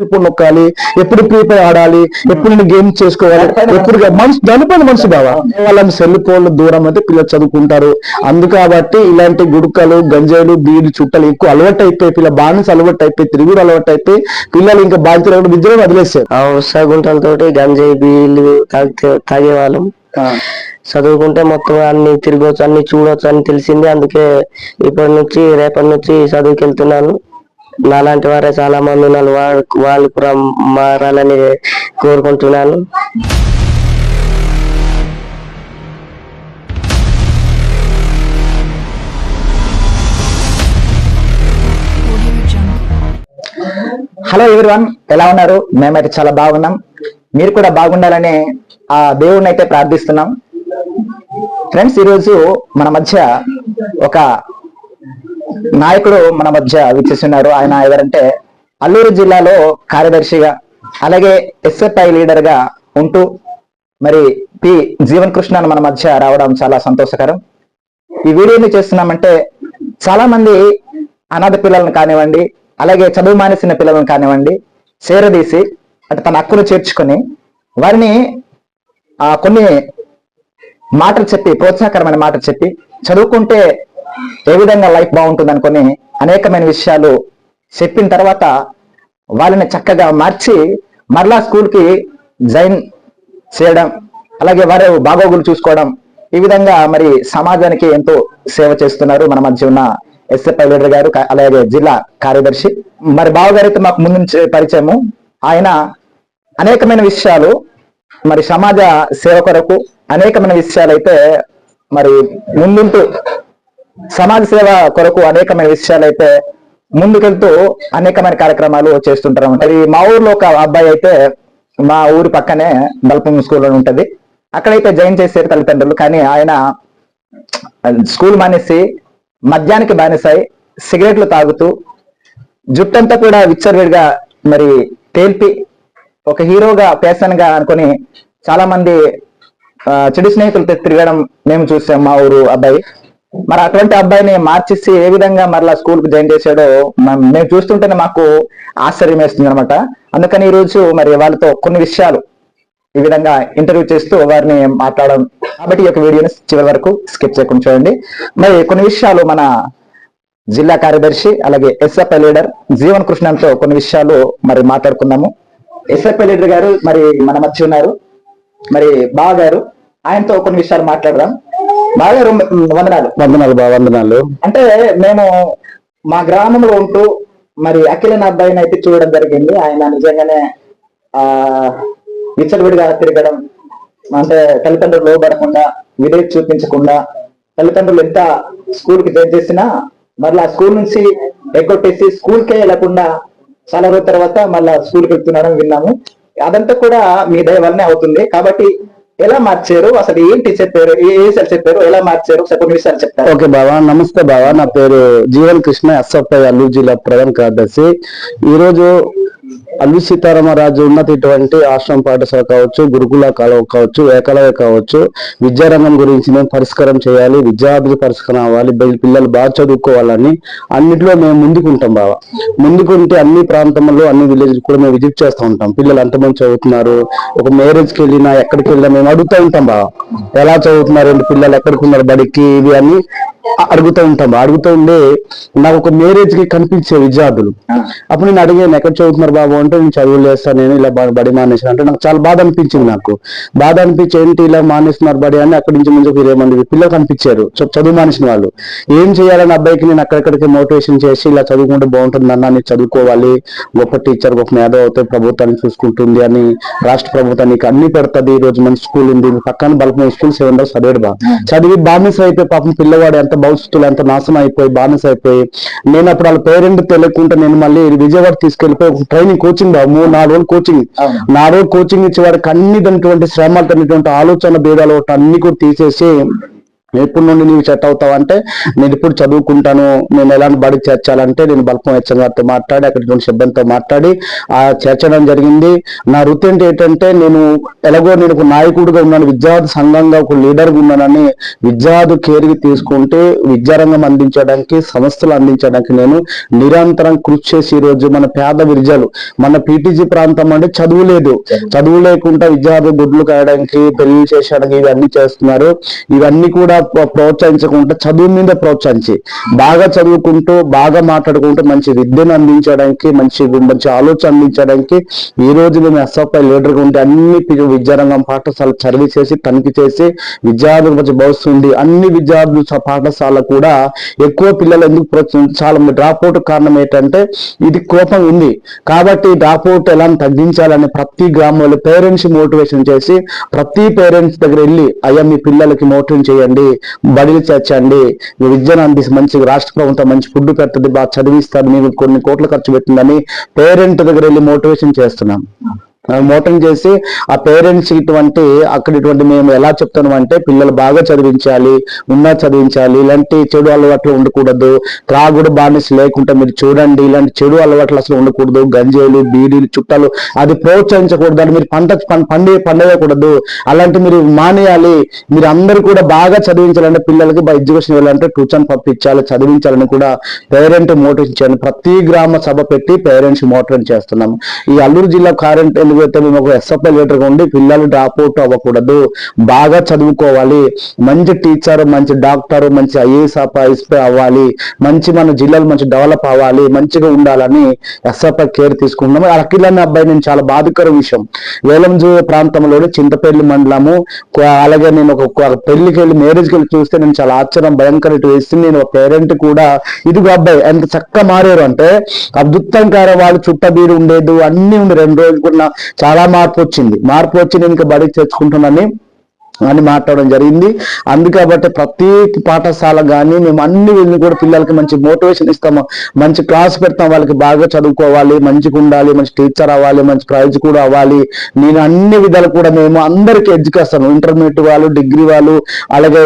ఎప్పుడు నొక్కాలి? ఎప్పుడు ప్రీపే ఆడాలి? ఎప్పుడు నేను గేమ్ చేసుకోవాలి? ఎప్పుడు మనసు దానిపైన మనసు బావా. వాళ్ళని సెల్ ఫోన్లు దూరం అయితే పిల్లలు చదువుకుంటారు. అందు కాబట్టి ఇలాంటి గుడుకలు గంజాయిలు బీడి చుట్టలు ఎక్కువ అలవాటు అయిపోయి పిల్లల బానిస అలవాటు అయిపోయి తిరుగుడు అలవాటు అయిపోయి పిల్లలు ఇంకా బాధ్యతలు విద్యలో వదిలేస్తారు ఆ ఉత్సాహ గుంటలతోటి గంజాయి బీళ్ళు తాగితే తాగేవాళ్ళం. చదువుకుంటే మొత్తం అన్ని తిరగవచ్చు అన్ని చూడొచ్చు అని తెలిసింది. అందుకే ఇప్పటి నుంచి రేపటి నుంచి చదువుకి వెళ్తున్నాను నాలాంటి వారే చాలా మంది ఉన్నారు. వాళ్ళు వాళ్ళు కూడా మారాలని కోరుకుంటున్నాను. హలో ఎవరివన్ ఎలా ఉన్నారు? మేమైతే చాలా బాగున్నాం. మీరు కూడా బాగుండాలని ఆ దేవుడిని అయితే ప్రార్థిస్తున్నాం. ఫ్రెండ్స్ ఈరోజు మన మధ్య ఒక నాయకుడు మన మధ్య విచ్చేస్తున్నారు ఆయన ఎవరంటే అల్లూరు జిల్లాలో కార్యదర్శిగా అలాగే ఎస్ఎఫ్ఐ లీడర్గా ఉంటూ మరి పి జీవన్ కృష్ణ మన మధ్య రావడం చాలా సంతోషకరం. ఈ వీడియోని చేస్తున్నామంటే చాలా మంది అనాథ పిల్లలను కానివ్వండి అలాగే చదువు మానేసిన పిల్లలను కానివ్వండి చేరదీసి అంటే తన హక్కును చేర్చుకొని వారిని ఆ కొన్ని మాటలు చెప్పి ప్రోత్సాహకరమైన మాటలు చెప్పి చదువుకుంటే ఏ విధంగా లైఫ్ బాగుంటుంది అనుకుని అనేకమైన విషయాలు చెప్పిన తర్వాత వాళ్ళని చక్కగా మార్చి మరలా స్కూల్కి జాయిన్ చేయడం అలాగే వారి బాగోగులు చూసుకోవడం ఈ విధంగా మరి సమాజానికి ఎంతో సేవ చేస్తున్నారు మన మధ్య ఉన్న ఎస్ఎఫ్ఐ లీడర్ గారు అలాగే జిల్లా కార్యదర్శి. మరి బావగారైతే మాకు ముందు నుంచి పరిచయము. ఆయన అనేకమైన విషయాలు మరి సమాజ సేవ కొరకు అనేకమైన విషయాలు అయితే మరి ముందుంటూ సమాజ సేవ కొరకు అనేకమైన విషయాలు అయితే ముందుకెళ్తూ అనేకమైన కార్యక్రమాలు చేస్తుంటారు మరి మా ఊర్లో ఒక అబ్బాయి అయితే మా ఊరి పక్కనే బల్పం స్కూల్ అని ఉంటది. అక్కడైతే జాయిన్ చేశారు తల్లిదండ్రులు కానీ ఆయన స్కూల్ మానేసి మద్యానికి బానిసాయి సిగరెట్లు తాగుతూ జుట్టంతా కూడా విచ్చర్విడిగా మరి తేల్పి ఒక హీరోగా ఫ్యాషన్గా అనుకొని చాలా మంది చెడు స్నేహితులతో తిరగడం మేము చూసాం మా ఊరు అబ్బాయి. మరి అటువంటి అబ్బాయిని మార్చేసి ఏ విధంగా మరలా స్కూల్కు జాయిన్ చేశాడో మేము చూస్తుంటేనే మాకు ఆశ్చర్యం వేస్తుంది అనమాట అందుకని ఈ రోజు మరి వాళ్ళతో కొన్ని విషయాలు ఈ విధంగా ఇంటర్వ్యూ చేస్తూ వారిని మాట్లాడడం కాబట్టి ఈ యొక్క వీడియోని చివరి వరకు స్కిప్ చేయకుండా చూడండి. మరి కొన్ని విషయాలు మన జిల్లా కార్యదర్శి అలాగే ఎస్ఎఫ్ఐ లీడర్ జీవన్ కృష్ణంతో కొన్ని విషయాలు మరి మాట్లాడుకుందాము. ఎస్ఎఫ్ఐ లీడర్ గారు మరి మన మధ్య ఉన్నారు. మరి బావ గారు ఆయనతో కొన్ని విషయాలు మాట్లాడదాం. మ్, వందనాలు. వందనాలు వందనాలు. అంటే మేము మా గ్రామంలో ఉంటూ మరి అఖిలన్ అబ్బాయిని అయితే చూడడం జరిగింది. ఆయన నిజంగానే ఆ విచ్చలవిడిగా తిరగడం అంటే తల్లిదండ్రులు లోబడకుండా విధేయత చూపించకుండా తల్లిదండ్రులు ఎంత స్కూల్కి జాయిన్ చేసినా మళ్ళీ ఆ స్కూల్ నుంచి ఎగ్గొట్టేసి స్కూల్ కే వెళ్ళకుండా చాలా రోజుల తర్వాత మళ్ళా స్కూల్కి వెళ్తున్నారని విన్నాము. అదంతా కూడా మీ దయ వల్లనే అవుతుంది. కాబట్టి ఎలా మార్చారు? అసలు ఏంటి చెప్పారు ఏ ఏ చెప్పారు? ఎలా మార్చారు? ఒకసారి కొన్ని విషయాలు చెప్తారు? ఓకే బావా నమస్తే బావా. నా పేరు జీవన్ కృష్ణ ఎస్ఎఫ్ఐ అల్లూరు జిల్లా ప్రధాన కార్యదర్శి. ఈ రోజు అల్లు సీతారామరాజు ఉన్నటువంటి ఆశ్రమ పాఠశాల కావచ్చు గురుకుల కాలువ కావచ్చు ఏకలవే కావచ్చు విద్యారంగం గురించి మేము పరిష్కారం చేయాలి విద్యార్థులు పరిష్కారం అవ్వాలి పిల్లలు బాగా చదువుకోవాలని అన్నిట్లో మేము ముందుకుంటాం బావ. ముందుకుంటే అన్ని ప్రాంతంలో అన్ని విలేజ్ కూడా మేము విజిట్ చేస్తూ ఉంటాం. పిల్లలు ఎంతమంది చదువుతున్నారు ఒక మ్యారేజ్కి వెళ్ళినా ఎక్కడికి వెళ్ళినా మేము అడుగుతూ ఉంటాం బావ. ఎలా చదువుతున్నారు పిల్లలు ఎక్కడికి ఉన్నారు బడికి ఇవి అని అడుగుతూ ఉంటాం. అడుగుతూ ఉండి నాకు ఒక మ్యారేజ్కి కనిపించే విద్యార్థులు. అప్పుడు నేను అడిగాను ఎక్కడ చదువుతున్నారు బాబు? అంటే నేను చదువులు చేస్తాను నేను ఇలా బడి మానేసాను. అంటే నాకు చాలా బాధ అనిపించింది నాకు. బాధ అనిపించి ఏంటి ఇలా మానేస్తున్నారు బడి? అని అక్కడి నుంచి ముందు ఒక ఇరవై మంది పిల్లలు కనిపించారు. చదువు మానేసిన వాళ్ళు. ఏం చేయాలని అబ్బాయికి నేను అక్కడిక్కడికి మోటివేషన్ చేసి ఇలా చదువుకుంటే బాగుంటుంది అన్న నేను చదువుకోవాలి. గొప్ప టీచర్ గొప్ప మేధ అవుతే ప్రభుత్వాన్ని చూసుకుంటుంది అని రాష్ట్ర ప్రభుత్వం నీకు అన్ని పెడుతుంది. ఈ రోజు మంచి స్కూల్ ఉంది. పక్కన బల్పం స్కూల్ సెవెన్ డేస్ చదివాడు బా. చదివి బానిస అయిపోయి పాపం పిల్లవాడు ఎంత భవిష్యత్తులో ఎంత నాశనం అయిపోయి బానిస అయిపోయి నేను అప్పుడు వాళ్ళ పేరెంట్ తెలియకుండా నేను మళ్ళీ విజయవాడ తీసుకెళ్ళిపోయి ఒక ట్రైనింగ్ కోచింగ్ బా మూడు నాలుగు రోజులు కోచింగ్. నాలుగు రోజులు కోచింగ్ ఇచ్చే అన్ని శ్రమలు తనటువంటి ఆలోచన భేదాలు అన్ని కూడా తీసేసి ఎప్పుడు నుండి నీవు సెట్ అవుతావు అంటే నేను ఇప్పుడు చదువుకుంటాను నేను ఎలాంటి బడికి చేర్చాలంటే నేను బల్పం హెచ్ఎం గారితో మాట్లాడి అక్కడి నుంచి సిబ్బందితో మాట్లాడి ఆ చేర్చడం జరిగింది. నా వృత్తి ఏంటి ఏంటంటే నేను ఎలాగో నేను ఒక నాయకుడిగా ఉన్నాను విద్యార్థి సంఘంగా ఒక లీడర్గా ఉన్నానని విద్యార్థి కేర్కి తీసుకుంటే విద్యారంగం అందించడానికి సంస్థలు అందించడానికి నేను నిరంతరం కృషి చేసి ఈ రోజు మన పేద విరిజలు మన పీటీజీ ప్రాంతం అంటే చదువు లేదు. చదువు లేకుండా విద్యార్థి గుడ్లు కాయడానికి పెళ్ళి చేసడానికి ఇవన్నీ చేస్తున్నారు. ఇవన్నీ కూడా ప్రోత్సహించకుండా చదువు మీద ప్రోత్సహించి బాగా చదువుకుంటూ బాగా మాట్లాడుకుంటూ మంచి విద్యను అందించడానికి మంచి మంచి ఆలోచన అందించడానికి ఈ రోజు మేము ఎస్ఎఫ్ఐ లీడర్గా ఉంటే అన్ని విద్యారంగం పాఠశాల సర్వీస్ చేసి తనిఖీ చేసి విద్యార్థుల మంచి భవిష్యత్తు ఉంది. అన్ని విద్యార్థులు పాఠశాల కూడా ఎక్కువ పిల్లలు ఎందుకు చాలా డ్రాప్ అవుట్ కారణం ఏంటంటే ఇది కోపం ఉంది. కాబట్టి డ్రాప్ అవుట్ ఎలా తగ్గించాలని ప్రతి గ్రామంలో పేరెంట్స్ మోటివేషన్ చేసి ప్రతి పేరెంట్స్ దగ్గర వెళ్ళి అయ్యా మీ పిల్లలకి మోటివేషన్ చేయండి. బడిలు చేర్చండి. విద్యను అంది మంచి రాష్ట్ర ప్రభుత్వం మంచి ఫుడ్ పెడుతుంది బాగా చదివిస్తారు మీకు కొన్ని కోట్ల ఖర్చు పెట్టిందని పేరెంట్ దగ్గర వెళ్ళి మోటివేషన్ చేస్తున్నాం. మోటం చేసి ఆ పేరెంట్స్ ఇటువంటి అక్కడ ఇటువంటి మేము ఎలా చెప్తున్నాం అంటే పిల్లలు బాగా చదివించాలి ఉన్నా చదివించాలి ఇలాంటి చెడు అలవాట్లు ఉండకూడదు త్రాగుడు బానిస లేకుండా మీరు చూడండి ఇలాంటి చెడు అలవాట్లు అసలు ఉండకూడదు గంజేలు బీడీలు చుట్టాలు అది ప్రోత్సహించకూడదు అని మీరు పంట పండి పండేయకూడదు అలాంటి మీరు మానేయాలి. మీరు అందరూ కూడా బాగా చదివించాలంటే పిల్లలకి ఎడ్యుకేషన్ ఇవ్వాలంటే ట్యూషన్ పంపించాలి చదివించాలని కూడా పేరెంట్ మోటివేషన్ చేయాలి. ప్రతి గ్రామ సభ పెట్టి పేరెంట్స్ మోటివేట్ చేస్తున్నాం. ఈ అల్లూరు జిల్లా కరెంట్ ఎందుకైతే మేము ఒక ఎస్ఎఫ్ఐ లీడర్ ఉండి పిల్లలు డ్రాప్ అవుట్ అవ్వకూడదు. బాగా చదువుకోవాలి. మంచి టీచర్ మంచి డాక్టర్ మంచి ఐఏఎస్ ఐఎస్పై అవ్వాలి. మంచి మన జిల్లాలు మంచి డెవలప్ అవ్వాలి. మంచిగా ఉండాలని ఎస్ఎఫ్ఐ కేర్ తీసుకున్నాము అఖిల్ అనే అబ్బాయి నేను చాలా బాధికర విషయం. వేలంజూ ప్రాంతంలోని చింతపల్లి మండలము. అలాగే నేను ఒక పెళ్ళికి వెళ్ళి మ్యారేజ్కి వెళ్ళి చూస్తే నేను చాలా ఆశ్చర్యం భయంకర ఇటు నేను ఒక పేరెంట్ కూడా. ఇదిగో అబ్బాయి ఎంత చక్కగా మారారు అంటే అద్భుతంగా వాళ్ళు చుట్టబీరు ఉండేది. అన్ని ఉండే రెండు రోజులు కూడా చాలా మార్పు వచ్చింది. మార్పు వచ్చి నేను ఇంకా బడికి తెచ్చుకుంటున్నాను అని మాట్లాడడం జరిగింది. అందుకబట్టి ప్రతి పాఠశాల కానీ మేము అన్ని వెళ్ళి కూడా పిల్లలకి మంచి మోటివేషన్ ఇస్తాము మంచి క్లాస్ పెడతాం. వాళ్ళకి బాగా చదువుకోవాలి మంచిగా ఉండాలి మంచి టీచర్ అవ్వాలి మంచి ప్రైజ్ కూడా అవ్వాలి. నేను అన్ని విధాలు కూడా మేము అందరికీ ఎడ్యుకేషన్ ఇంటర్మీడియట్ వాళ్ళు డిగ్రీ వాళ్ళు అలాగే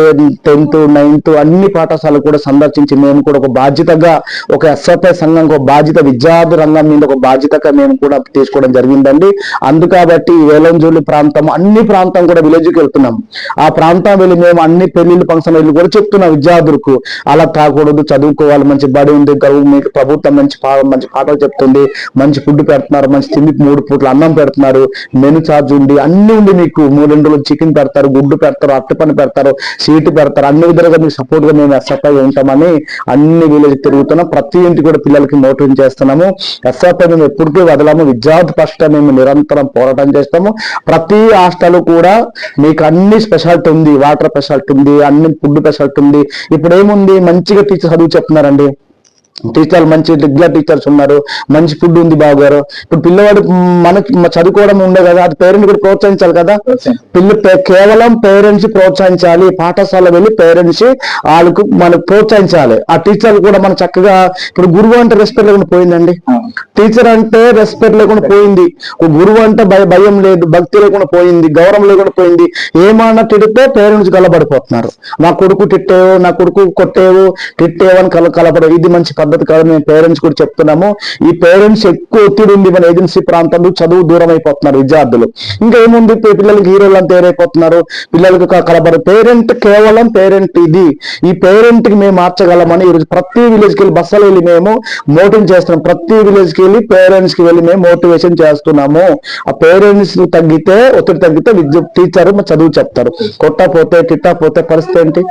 టెన్త్ నైన్త్ అన్ని పాఠశాలలు కూడా సందర్శించి మేము కూడా ఒక బాధ్యతగా ఒక ఎస్ఎఫ్ఐ సంఘం ఒక బాధ్యత విద్యార్థి రంగం మీద ఒక బాధ్యతగా మేము కూడా తీసుకోవడం జరిగిందండి. అందుకబట్టి వేలంజూలి ప్రాంతం అన్ని ప్రాంతం కూడా విలేజ్కి వెళ్తున్నాం. ఆ ప్రాంతం వెళ్ళి మేము అన్ని పెళ్ళిళ్ళు ఫంక్షన్ వెళ్ళి కూడా చెప్తున్నా విద్యార్థులకు. అలా కాకూడదు చదువుకోవాలి మంచి బడి ఉంది గరువు మీకు ప్రభుత్వం మంచి పా- మంచి పాటలు చెప్తుంది మంచి ఫుడ్ పెడుతున్నారు మంచి తిండి మూడు పూట్ల అన్నం పెడుతున్నారు మెను చార్జ్ ఉంది అన్ని ఉంది మీకు. మూడు రెండు రోజులు చికెన్ పెడతారు గుడ్డు పెడతారు అట్టపని పెడతారు సీటు పెడతారు అన్ని విధాలుగా మీకు సపోర్ట్గా మేము ఎస్ఎఫ్ఐ ఉంటామని అన్ని విలేజ్ తిరుగుతున్నాం. ప్రతి ఇంటి కూడా పిల్లలకి మోటివేట్ చేస్తున్నాము. ఎస్ఎఫ్ఐ మేము ఎప్పటికీ వదలము. విద్యార్థి పక్ష మేము నిరంతరం పోరాటం చేస్తాము. ప్రతి హాస్టల్ కూడా మీకు అన్ని స్పెషాలిటీ ఉంది వాటర్ స్పెషాలిటీ ఉంది అన్ని ఫుడ్ స్పెషాలిటీ ఉంది. ఇప్పుడు ఏముంది మంచిగా టీచర్ చదువు చెప్తున్నారండి. టీచర్లు మంచి రెగ్యులర్ టీచర్స్ ఉన్నారు. మంచి ఫుడ్ ఉంది బాగారు. ఇప్పుడు పిల్లవాడు మనకి చదువుకోవడం ఉండే కదా అది పేరెంట్ కూడా ప్రోత్సహించాలి కదా. పిల్ల పే- కేవలం పేరెంట్స్ ప్రోత్సహించాలి. పాఠశాల వెళ్ళి పేరెంట్స్ వాళ్ళకు మనకు ప్రోత్సహించాలి. ఆ టీచర్లు కూడా మనం చక్కగా ఇప్పుడు గురువు అంటే రెస్పెక్ట్ లేకుండా పోయిందండి. టీచర్ అంటే రెస్పెక్ట్ లేకుండా పోయింది. గురువు అంటే భయ భయం లేదు భక్తి లేకుండా పోయింది గౌరవం లేకుండా పోయింది. ఏమన్నా తిడితే పేరెంట్స్ కలబడిపోతున్నారు నా కొడుకు తిట్టేవో నా కొడుకు కొట్టేవో తిట్టేవో అని కల కలపడం ఇది మంచి పద్ధతి కాదు. మేము పేరెంట్స్ కూడా చెప్తున్నాము. ఈ పేరెంట్స్ ఎక్కువ ఒత్తిడి ఉంది మన ఏజెన్సీ ప్రాంతంలో చదువు దూరం అయిపోతున్నారు విద్యార్థులు. ఇంకా ఏముంది? పిల్లలకి హీరోలు అంతా ఏరైపోతున్నారు. పిల్లలకు కలబడ పేరెంట్ కేవలం పేరెంట్ ఇది. ఈ పేరెంట్కి మేము మార్చగలమని ఈరోజు ప్రతి విలేజ్కి వెళ్ళి బస్సులు వెళ్ళి మేము మోటింగ్ చేస్తున్నాం. ప్రతి విలేజ్ వెళ్ళి పేరెంట్స్కి వెళ్ళి మేము మోటివేషన్ చేస్తున్నాము. ఆ పేరెంట్స్ తగ్గితే ఒత్తిడి తగ్గితే విద్య టీచర్ చదువు చెప్తారు. కొట్టపోతే తిట్టపోతే పరిస్థితి ఏంటి?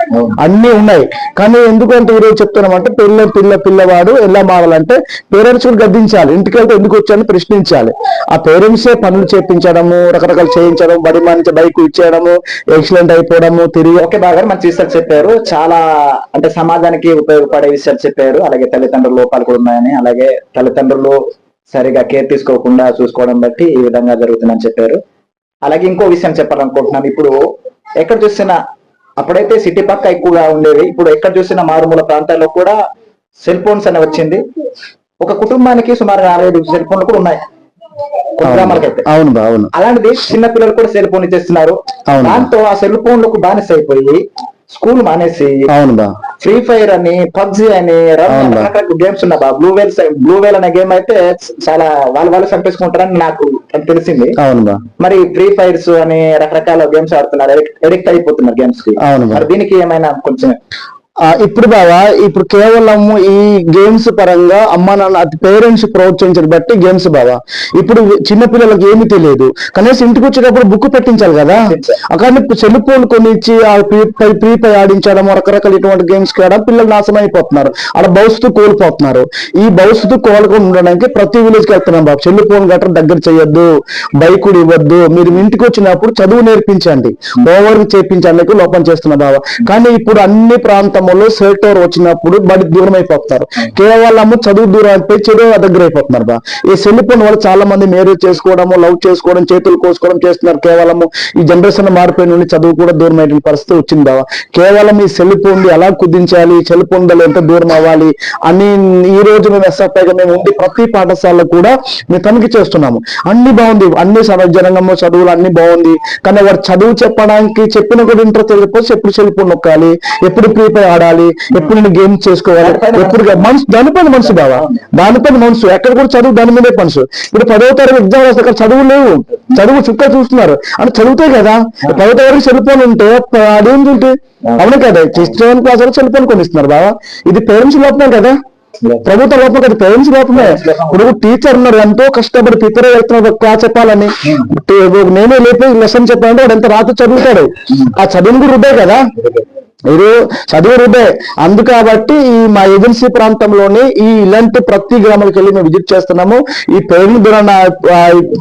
అన్ని ఉన్నాయి. కానీ ఎందుకంటే ఈరోజు చెప్తున్నామంటే పిల్ల పిల్ల పిల్లవాడు ఎలా మారాలంటే పేరెంట్స్ కూడా గద్దించాలి. ఇంటికి వెళ్తే ఎందుకు వచ్చాను ప్రశ్నించాలి. ఆ పేరెంట్సే పనులు చేపించడము రకరకాలు చేయించడం బడి మంచి బైక్ ఇచ్చేయడము యాక్సిడెంట్ అయిపోవడము తిరిగి ఓకే బాగా మంచి విషయాలు చెప్పారు. చాలా అంటే సమాజానికి ఉపయోగపడే విషయాలు చెప్పారు. అలాగే తల్లిదండ్రుల లోపాలు కూడా ఉన్నాయని అలాగే తల్లిదండ్రులు సరిగా కేర్ తీసుకోకుండా చూసుకోవడం బట్టి ఈ విధంగా జరుగుతుందని చెప్పారు. అలాగే ఇంకో విషయం చెప్పాలనుకుంటున్నాను. ఇప్పుడు ఎక్కడ చూసినా అప్పుడైతే సిటీ పక్క ఎక్కువగా ఉండేవి ఇప్పుడు ఎక్కడ చూసినా మారుమూల ప్రాంతాల్లో కూడా సెల్ ఫోన్స్ అని వచ్చింది. ఒక కుటుంబానికి సుమారు ఐదు సెల్ ఫోన్లు కూడా ఉన్నాయి. అవును. అవును అలాంటిది చిన్న పిల్లలు కూడా సెల్ ఫోన్ ఇచ్చేస్తున్నారు. దాంతో ఆ సెల్ ఫోన్లకు బానిస అయిపోయి స్కూల్ మానేసి ఫ్రీ ఫైర్ అని పబ్జి అని గేమ్స్ ఉన్నాయి బా. బ్లూ వేల్ బ్లూ వేల్ అనే గేమ్ అయితే చాలా వాళ్ళు వాళ్ళు చంపేసుకుంటారని నాకు తెలిసింది. మరి ఫ్రీ ఫైర్స్ అని రకరకాల గేమ్స్ ఆడుతున్నారు. ఎడిక్ట్ అయిపోతున్నారు గేమ్స్కి. అవును మరి దీనికి ఏమైనా కొంచెం ఇప్పుడు బావా ఇప్పుడు కేవలం ఈ గేమ్స్ పరంగా అమ్మ నాన్న పేరెంట్స్ ప్రోత్సహించడం బట్టి గేమ్స్ బావా. ఇప్పుడు చిన్న పిల్లలకు ఏమీ తెలియదు. కనీసం ఇంటికి వచ్చేటప్పుడు బుక్ పెట్టించాలి కదా. అక్కడ సెల్ ఫోన్ కొనిచ్చి ఆ ప్రీ పై ఆడించడం రకరకాల ఇటువంటి గేమ్స్ ఆడడం పిల్లలు నాశనం అయిపోతున్నారు అక్కడ భవిష్యత్తు కోల్పోతున్నారు. ఈ భవిష్యత్తు కోలుకొని ఉండడానికి ప్రతి విలేజ్కి వెళ్తున్నాం బాబు. సెల్ ఫోన్ గట్రా దగ్గర చేయొద్దు. బైకుడు ఇవ్వద్దు. మీరు ఇంటికి వచ్చినప్పుడు చదువు నేర్పించండి. హోంవర్క్ చేయించడానికి లోపం చేస్తున్నా బాబా కానీ ఇప్పుడు అన్ని ప్రాంతంలో సెల్ టవర్ వచ్చినప్పుడు బడి దూరం అయిపోతున్నారు కేవలం చదువు దూరం అయిపోయి చెడు దగ్గర అయిపోతున్నారు బా. ఈ సెల్ ఫోన్ వల్ల చాలా మంది మ్యారేజ్ చేసుకోవడము లవ్ చేసుకోవడం చేతులు కోసుకోవడం చేస్తున్నారు. కేవలము ఈ జనరేషన్ మారిపోయిన నుండి చదువు కూడా దూరం అయిన పరిస్థితి వచ్చింది బావా. కేవలం ఈ సెల్ ఫోన్ ఎలా కుదించాలి సెల్ ఫోన్ ఎంత దూరం అవ్వాలి అని ఈ రోజు మేము ఎస్ఎఫ్ఐగా మేము ఉండి ప్రతి పాఠశాలలో కూడా మేము తనిఖీ చేస్తున్నాము. అన్ని బాగుంది. అన్ని జనంగము చదువులు అన్ని బాగుంది. కానీ వాడు చదువు చెప్పడానికి చెప్పిన కూడా ఇంట్రెస్ట్ తెలియకపోతే ఎప్పుడు సెల్ ఫోన్ నొక్కాలి? ఎప్పుడు ప్రీపే ఆడాలి ఎప్పుడు నేను గేమ్ చేసుకోవాలి ఎప్పుడు మనసు దానిపైన మనసు బావా. దానిపైన మనసు. ఎక్కడ కూడా చదువు దాని మీదే మనసు. ఇప్పుడు పదవ తరగతి ఎగ్జామ్ రాస్తే అక్కడ చదువు లేవు చదువు చుక్క చూస్తున్నారు. అంటే చదువుతాయి కదా. పదవ తరగతి ఫోన్ ఉంటే అదేంటి అవును కదా. సెవెన్ క్లాస్ వరకు ఫోన్ కొనిస్తున్నారు బావా. ఇది పేరెంట్స్ లోపమే కదా. ప్రభుత్వ లోపం కదా. పేరెంట్స్ లోపమే. ఇప్పుడు టీచర్ ఉన్నారు. ఎంతో కష్టపడి ప్రిపేర్ అవుతున్నారు క్లాస్ చెప్పాలని. నేనే లేపి లెసన్ చెప్పాలంటే వాడు ఎంత రాత్రి చదువుతాడు? ఆ చదువును కూడా కదా. మీరు చదువు రుద్దే అందు కాబట్టి ఈ మా ఏజెన్సీ ప్రాంతంలోని ఈ ఇలాంటి ప్రతి గ్రామాలకు వెళ్ళి మేము విజిట్ చేస్తున్నాము. ఈ పేరెంట్ ధోరణ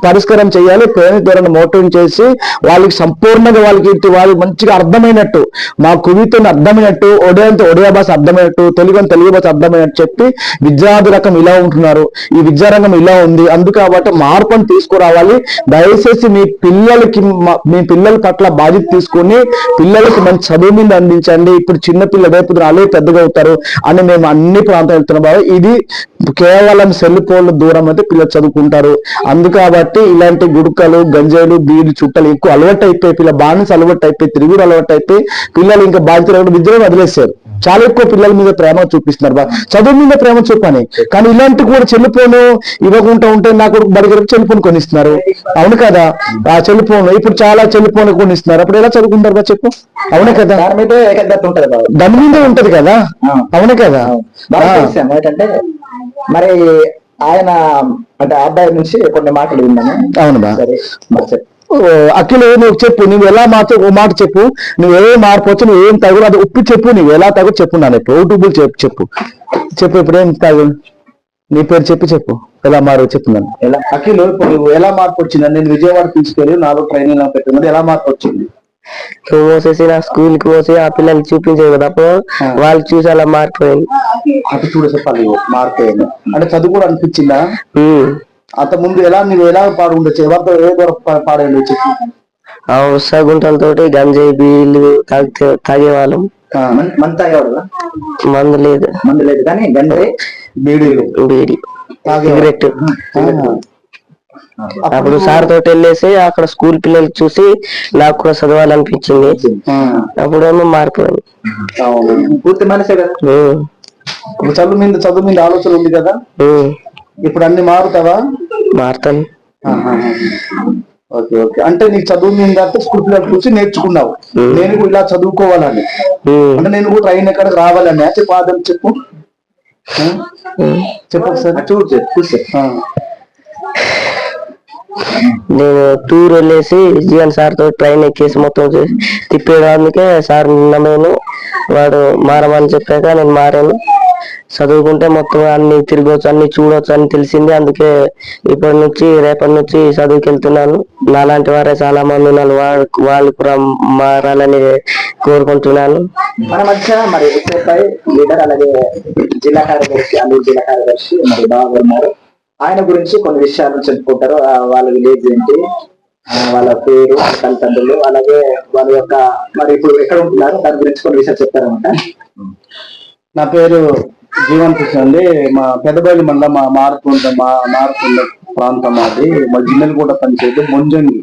పరిష్కారం చేయాలి. పేరెంట్ ధోరణ మోటివ్ చేసి వాళ్ళకి సంపూర్ణంగా వాళ్ళకి ఇంటి వాళ్ళకి మంచిగా అర్థమైనట్టు మా కువితో అర్థమైనట్టు ఒడియంతో ఒడియా భాష అర్థమైనట్టు తెలుగు తెలుగు భాష అర్థమైనట్టు చెప్పి విద్యార్థి రకం ఇలా ఉంటున్నారు. ఈ విద్యారంగం ఇలా ఉంది. అందుకాబట్టి మార్పును తీసుకురావాలి. దయచేసి మీ పిల్లలకి మీ పిల్లల పట్ల బాధ్యత తీసుకొని పిల్లలకి మంచి చదువు మీద అందించండి ఇప్పుడు చిన్న పిల్ల రేపు అలాగే పెద్దగా అవుతారు అని మేము అన్ని ప్రాంతాలు వెళ్తున్నాం బాబు. ఇది కేవలం సెల్ ఫోన్లు దూరం అయితే పిల్లలు చదువుకుంటారు. అందు కాబట్టి ఇలాంటి గుడుకలు గంజాయిలు బీడు చుట్టలు ఎక్కువ అలవాటు అయిపోయి పిల్ల బానిస అలవాటు అయిపోయి తిరుగుడు అలవాటు అయిపోయి పిల్లలు ఇంకా బాధ్యత విద్యను వదిలేశారు. చాలా ఎక్కువ పిల్లల మీద ప్రేమ చూపిస్తున్నారు బా. చదువు మీద ప్రేమ చూపని. కానీ ఇలాంటి కూడా చెల్లిపోను ఇవ్వకుండా ఉంటే నాకు బడిగరకు చెల్లిపోను కొనిస్తున్నారు. అవును కదా? ఆ చెల్లిపోను ఇప్పుడు చాలా చెల్లిపోను కొనిస్తున్నారు. అప్పుడు ఎలా చదువుకుంటారు బా చెప్పు? అవునే కదా? దాని మీద ఉంటది కదా? అవునే కదా? ఏంటంటే మరి ఆయన అంటే అబ్బాయి నుంచి కొన్ని మాటలు విన్నాము అవును బా. సరే అఖిల్ నువ్వు చెప్పు నువ్వు ఎలా మార్చు ఓ మాట చెప్పు నువ్వు ఏ మార్పొచ్చు నువ్వు ఏం తగు అది ఉప్పి చెప్పు నువ్వు ఎలా తగు చెప్పు నాన్న ఇప్పుడు యూట్యూబ్ చెప్పు చెప్పు. చెప్పు ఇప్పుడు ఏం తగు? నీ పేరు చెప్పి చెప్పు. ఎలా మారు చెప్తున్నాను ఎలా అఖిల్ ఇప్పుడు నువ్వు ఎలా మార్పు వచ్చింది నేను విజయవాడ తీసుకెళ్ళి నాలుగు ట్రైనింగ్ పెట్టినది ఎలా మార్పు వచ్చింది నువ్వు పోసేసి నా స్కూల్కి పోసి ఆ పిల్లల్ని చూపించేది కదా అప్పుడు వాళ్ళు చూసి అలా మారిపోయింది అటు చూడ చెప్పాలి మార్పు అయింది. అంటే చదువు కూడా అనిపించిందా. అంత ముందు ఎలా నువ్వు ఎలా పాడుండొచ్చు ఎవరితో ఏ చెప్పు. ఆ ఉత్సాహ గుంటలతోటి గంజాయి బీళ్ళు తాగితే తాగేవాళ్ళం. మంత తాగేవాడు మందు లేదు మందు లేదు కానీ గంజాయి బీడీలు బీడి సిగరెట్ అప్పుడు సార్ తోటి వెళ్ళేసి అక్కడ స్కూల్ పిల్లలు చూసి నాకు కూడా చదవాలనిపించింది. అప్పుడేమో మారిపోయింది. పూర్తి మనసే కదా? చదువు మీద చదువు మీద ఆలోచన ఉంది కదా. ఇప్పుడు అన్ని మారుతావా? మారుతాను ఓకే ఓకే. అంటే నీకు చదువు మీద స్కూల్ పిల్లలు చూసి నేర్చుకున్నావు. నేను కూడా ఇలా చదువుకోవాలని. అంటే నేను కూడా ట్రైన్ ఎక్కడికి రావాలని. చెప్పు ఆదం చెప్పు? చెప్పు ఒకసారి. చూడు చెప్పు చూసే నేను టూర్ వెళ్ళేసి జీవన్ సార్తో ట్రైన్ ఎక్కేసి మొత్తం చేసి తిప్పేదానికే సార్ నమ్మేను వాడు మారమని చెప్పాక నేను మారాను. చదువుకుంటే మొత్తం అన్ని తిరగవచ్చు అన్ని చూడొచ్చు అని తెలిసింది. అందుకే ఇప్పటి నుంచి రేపటి నుంచి చదువుకి వెళ్తున్నాను. నాలాంటి వారే చాలా మంది ఉన్నారు. వాళ్ళు వాళ్ళు కూడా మారాలని కోరుకుంటున్నాను. మన మధ్య మరి లీడర్ అలాగే జిల్లా కార్యదర్శి అల్లూరు జిల్లా కార్యదర్శి మరి బాగా ఉన్నారు. ఆయన గురించి కొన్ని విషయాలు చెప్పుకుంటారు. వాళ్ళ విలేజ్ ఏంటి? వాళ్ళ పేరు తల్లిదండ్రులు అలాగే వాళ్ళ యొక్క మరి ఇప్పుడు ఎక్కడ ఉంటున్నారు? దాని గురించి కొన్ని విషయాలు చెప్తారన్నమాట. నా పేరు జీవన్ కృష్ణ అండి. మా పెద్దబయలు మండలం మా మారుతుండ మా మారుతుండ ప్రాంతం అది మా జిన్నెలు కూడా పనిచేయదు. మొంజంగి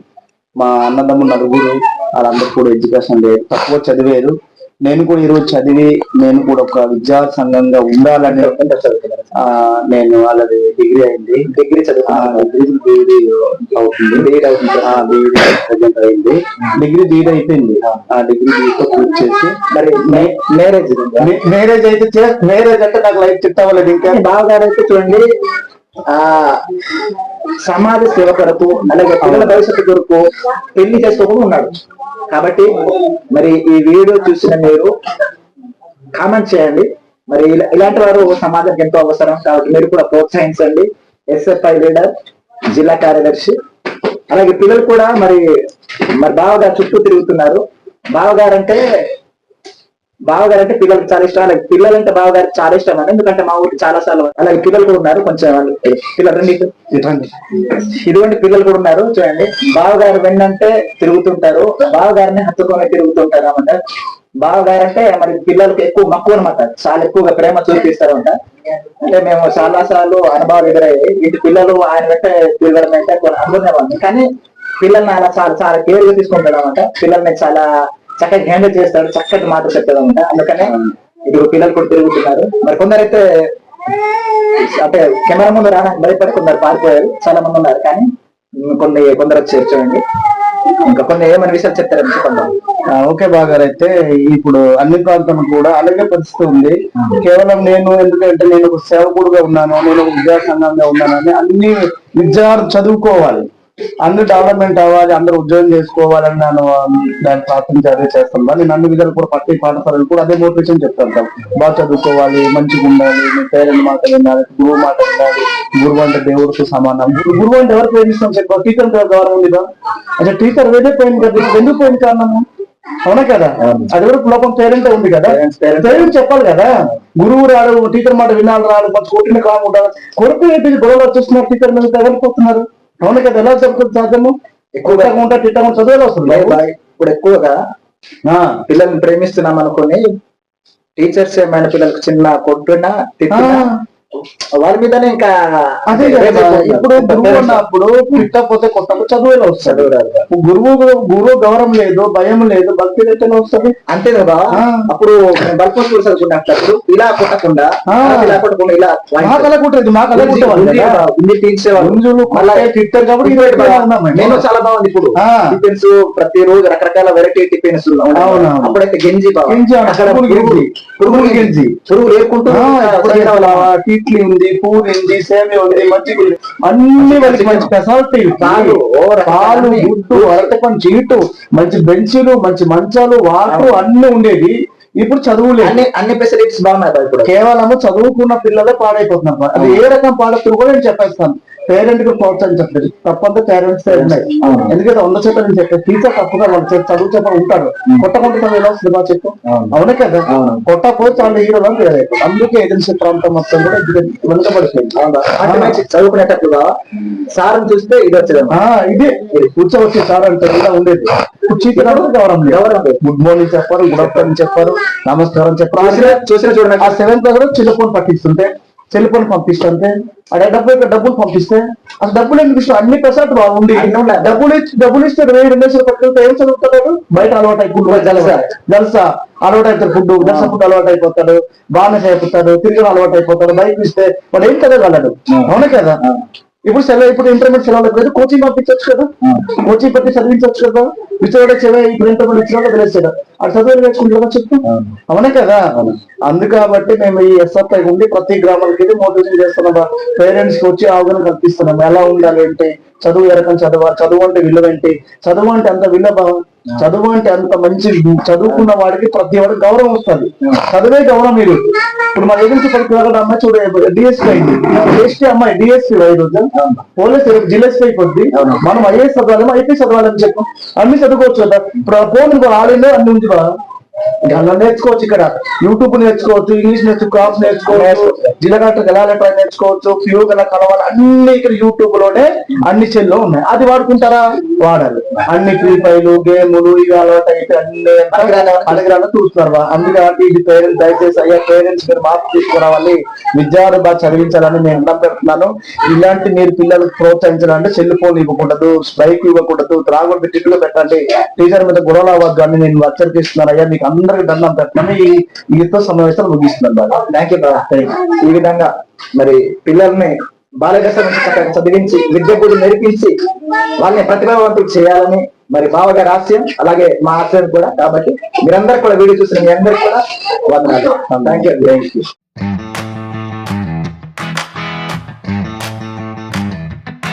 మా అన్నదమ్ము నలుగురు వాళ్ళందరూ కూడా ఎడ్యుకేషన్ లేదు తక్కువ చదివేరు. నేను కూడా ఈరోజు చదివి నేను కూడా ఒక విద్యా సంఘంగా ఉండాలని నేను వాళ్ళది డిగ్రీ అయింది. డిగ్రీ చదువు డిగ్రీ బీఈడి అవుతుంది. బీఈడి అవుతుంది. బీఈడి ప్రజెంట్ అయింది. డిగ్రీ బీఈడి అయిపోయింది. ఆ డిగ్రీ బీఈతో పూర్తి చేసి మరి మ్యారేజ్ మ్యారేజ్ అయితే మ్యారేజ్ అంటే నాకు లైఫ్ సెట్ అవ్వలేదు ఇంకా. బావగారు అయితే చూడండి ఆ సమాజ సేవ కొరకు అలాగే పిల్లల భవిష్యత్తు కొరకు పెళ్ళి చేసుకోకుండా ఉన్నాడు కాబట్టి మరి ఈ వీడియో చూసిన మీరు కామెంట్ చేయండి. మరి ఇలా- ఇలాంటి వారు సమాజానికి ఎంతో అవసరం. కాబట్టి మీరు కూడా ప్రోత్సహించండి. ఎస్ఎఫ్ఐ లీడర్ జిల్లా కార్యదర్శి అలాగే పిల్లలు కూడా మరి మరి బావగారు చుట్టూ తిరుగుతున్నారు. బావగారు అంటే బావగారు అంటే పిల్లలకు చాలా ఇష్టం. అలాగే పిల్లలు అంటే బావగారికి చాలా ఇష్టం అండి ఎందుకంటే మా ఊరికి చాలా సార్లు అలాగే పిల్లలు కూడా ఉన్నారు. కొంచెం వాళ్ళు పిల్లలు రండి. ఇటు. ఇటువంటి పిల్లలు కూడా ఉన్నారు. చూడండి. బావగారు వెన్నంటే తిరుగుతుంటారు. బావగారిని హత్తుకొని తిరుగుతుంటారు అన్నమాట. బావగారు అంటే మరి పిల్లలకి ఎక్కువ మక్కువ అనమాట చాలా ఎక్కువగా ప్రేమ చూపిస్తారు అంట అంటే మేము చాలా సార్లు అనుభవాలు ఎదురయ్యాయి. ఇటు పిల్లలు ఆయన వెంట తిరగడం అంటే కొన్ని అనుకునేవాడిని కానీ పిల్లల్ని ఆయన చాలా చాలా కేర్గా తీసుకుంటాడు అనమాట పిల్లల్ని చాలా చక్కగా హ్యాండిల్ చేస్తాడు చక్కటి మాట చెప్తాడు అనమాట అందుకనే ఇప్పుడు పిల్లలు కూడా తిరుగుతున్నారు. మరి కొందరైతే అంటే కెమెరా ముందు రావడానికి భయపడి కొందరు పారిపోయారు. చాలా మంది ఉన్నారు కానీ కొన్ని కొందరు వచ్చి చూడండి ఇంకా కొన్ని ఏమైనా విషయాలు చెప్తారని చెప్పండి ఓకే బాగారు. అయితే ఇప్పుడు అన్ని ప్రాంతం కూడా అలాగే పరిస్థితి ఉంది. కేవలం నేను ఎందుకంటే నేను ఒక సేవకుడుగా ఉన్నాను నేను ఒక విద్యా సంఘంగా ఉన్నానని అన్ని విద్యార్థులు చదువుకోవాలి. అందరూ డెవలప్మెంట్ అవ్వాలి అందరూ ఉద్యోగం చేసుకోవాలని నేను దాన్ని ప్రార్థన అదే చేస్తాను. నేను అన్ని విధాలు కూడా ప్రతి పాఠశాలలు కూడా అదే మోటివేషన్ చెప్తాను బాగా చదువుకోవాలి మంచిగా ఉండాలి మీ పేరెంట్ మాట వినాలి గురువు మాట వినాలి గురువు అంటే దేవుడితో సమానం. గురు- గురువు అంటే ఎవరు ప్రేమిస్తాం చెప్ప? టీచర్ గౌరవం ఉందిగా అసలు టీచర్ వేరే పోయింది కదా ఎందుకు పోయింది కారణము అవునా కదా? అది కూడా లోపం? పేరెంట్ ఉంది కదా. పేరెంట్ చెప్పాలి కదా. గురువు రాడు టీచర్ మాట వినాలి రాడు కొంచెం కొట్టిన కాకుండా కొడుకు గొడవలు వచ్చేస్తున్నారు టీచర్ మీద తగలిపోతున్నారు అవును కదా ఎలా చెప్తుంది సాధ్యము? ఎక్కువగా- ఉంటా తిట్టమని చదువులు వస్తుంది ఇప్పుడు ఎక్కువగా పిల్లల్ని ప్రేమిస్తున్నాం అనుకుని టీచర్స్ ఏమైనా పిల్లలకు చిన్న కొట్టున్నా తిట్టినా వాళ్ళ మీదనే ఇంకా అదే ఇప్పుడు గురువు ఉన్నప్పుడు తిట్టకపోతే కొట్టకు చదువు ఎలా వస్తుంది చదువు రాదు. గురువు గురువు గౌరవం లేదు భయం లేదు భక్తి ఎట్లా వస్తుంది అంతే కదా. అప్పుడు బల్పం స్కూల్ చదువుకున్నప్పుడు ఇలా కొట్టకుండా. ఇలా కొట్టకుండా ఇలా మా కళ కుట్టేది కళ కుట్టేవాళ్ళు తీర్చేవాళ్ళు. తిట్టారు కాబట్టి. నేను చాలా బాగుంది ఇప్పుడు. టిఫిన్స్ ప్రతి రోజు రకరకాల వెరైటీ టిఫిన్స్. అప్పుడైతే గెంజి బాగా. గెంజి గెంజి. పురుగులు గెంజి ఏరుకుంటూ ఇడ్లీ ఉంది పూరి ఉంది సేమి ఉంది మజ్జిగ ఉంది. అన్ని వాళ్ళకి మంచి ఓ రకరకాల పాలు అన్ని. గుడ్డు అరటిపండు చీటు మంచి బెంచీలు మంచి మంచాలు వాటర్ అన్ని ఉండేది ఇప్పుడు చదువు లేదు. అన్ని అన్ని ఫెసిలిటీస్ బాగున్నాయి ఇప్పుడు. కేవలం చదువుకున్న పిల్లలే పాడైపోతున్నారు. అది ఏ రకం పాడవుతుందో కూడా నేను చెప్పేస్తాను. పేరెంట్కి ప్రోత్సహించట్లేదు తప్పంతా పేరెంట్స్ ఉన్నాయి. ఎందుకంటే వంద శాతం నేను చెప్పాను టీచర్ తప్పుగా వాళ్ళు చదువు చెప్ప ఉంటాడు. కొట్టకుండా ఎలా బా చెప్పు. అవును. కదా. కొట్టకపోతే చాలా హీరో అందుకే ఏజెన్సీ ప్రాంతం మొత్తం కూడా వెనుకబడిపోయింది. చదువుకునేటప్పుడు సార్ చూస్తే ఇది వచ్చేదేమో. ఆ, ఇదే. కూర్చోవచ్చి సార్ అంటే ఇలా ఉండేది. గౌరవం గౌరవం లేదు. గుడ్ మార్నింగ్ చెప్పారు గుడ్ ఆఫ్టర్నూన్ చెప్పారు నమస్కారం చెప్పారు. చూసిన చూడండి ఆ సెవెంత్ దగ్గర సెల్ ఫోన్ పట్టిస్తుంటే సెల్ ఫోన్ పంపిస్తుంటే అదే డబ్బు ఇక్కడ డబ్బులు పంపిస్తే అసలు డబ్బులు ఎందుకు ఇష్టం అన్ని పెసట్ బాగుంది. డబ్బులు ఇచ్చి డబ్బులు ఇస్తే వెయ్యి రెండు లక్షలు పట్టుకుంటే ఏం చదువుతాడు? బయట అలవాటు అయిపోతుంది జలసా. జలసా అలవాటు అవుతాడు ఫుడ్ జలసా ఫుడ్ అలవాటు అయిపోతాడు. బాగా అయిపోతాడు. తిరిగి అలవాటు అయిపోతాడు. బైక్ ఇస్తే వాడు ఏం చదవగలడు అవునా కదా? ఇప్పుడు సెలవు ఇప్పుడు ఇంటర్మీడియట్ సెలవులకు లేదు కోచింగ్ పంపించవచ్చు కదా? కోచింగ్ పెట్టి చదివించవచ్చు కదా? విచ్చవాడే చెవే ఇప్పుడు ఇంటర్మీడియట్ ఇచ్చిన వదిలేసాడు ఆ చదువులు నేర్చుకుంటారా చెప్పు. అవునే కదా? అందు కాబట్టి మేము ఈ ఎస్ఎఫ్ఐ ఉండి ప్రతి గ్రామాలకి మోటివేషన్ చేస్తున్నాం పేరెంట్స్కి వచ్చి అవగాహన కల్పిస్తున్నాం. ఎలా ఉండాలి అంటే చదువు ఏ రకం చదువు చదువు అంటే విలువ ఏంటి? చదువు అంటే అంత విలువ చదువు అంటే అంత మంచి చదువుకున్న వాడికి ప్రతి వాడికి గౌరవం వస్తుంది. చదువే గౌరవం మీరు. ఇప్పుడు మన ఏజెన్సీ పడిపోయిన అమ్మాయి చూడ డిఎస్పీ అయింది. డిఎస్పీ అమ్మాయి డిఎస్పీ రోజు పోలీస్ జిల్ఎస్పీ అయిపోద్ది మనం ఐఏఎస్ చదవాలి ఐపీఎస్ చదవాలని చెప్పు. అన్ని చదువుకోవచ్చు కదా. ఇప్పుడు ఫోన్ ఆడిలో అన్ని ఉంది కదా అలా నేర్చుకోవచ్చు ఇక్కడ. యూట్యూబ్ నేర్చుకోవచ్చు ఇంగ్లీష్ నేర్చుకో క్రాఫ్ట్ నేర్చుకోవచ్చు జిల్లగట్ట ఎలా లెటర్ నేర్చుకోవచ్చు ఫ్యూ ఎలా కలవాలి అన్ని ఇక్కడ యూట్యూబ్లోనే అన్ని చెల్లో ఉన్నాయి. అది వాడుకుంటారా? వాడాలి అన్ని ఫ్రీ ఫైర్లు గేములు ఇవి అలవాటు అయితే అన్ని అడగరాలు చూస్తున్నారు బా. అందుకే ఇది పేరెంట్స్ దయచేసి అయ్యా పేరెంట్స్ మీరు మార్పు తీసుకురావాలి. విద్యార్థులు బాగా చదివించాలని నేను అన్నం పెడుతున్నాను. ఇలాంటి మీరు పిల్లలకు ప్రోత్సహించాలంటే సెల్ ఫోన్ ఇవ్వకూడదు స్ట్రైక్ ఇవ్వకూడదు త్రాగుడు తిట్టుగా పెట్టండి. టీచర్ మీద గొడవలు అవ్వద్దు అని నేను హెచ్చరిస్తున్నాను. అయ్యా మీకు అందరికి దండం పెట్టమని ఈ ఈ యుద్ధ సమావేశాలు ముగిస్తున్నాను థ్యాంక్ యూ ఈ విధంగా మరి పిల్లల్ని బాలదశ నుంచి చక్కగా చదివించి విద్య కూడా నేర్పించి వాళ్ళని ప్రతిభావంతులు చేయాలని మరి బావగారి ఆశయం అలాగే మా ఆశయం కూడా. కాబట్టి మీరందరూ కూడా వీడియో చూసిన మీ అందరికి కూడా వందనాలు. Thank you thank you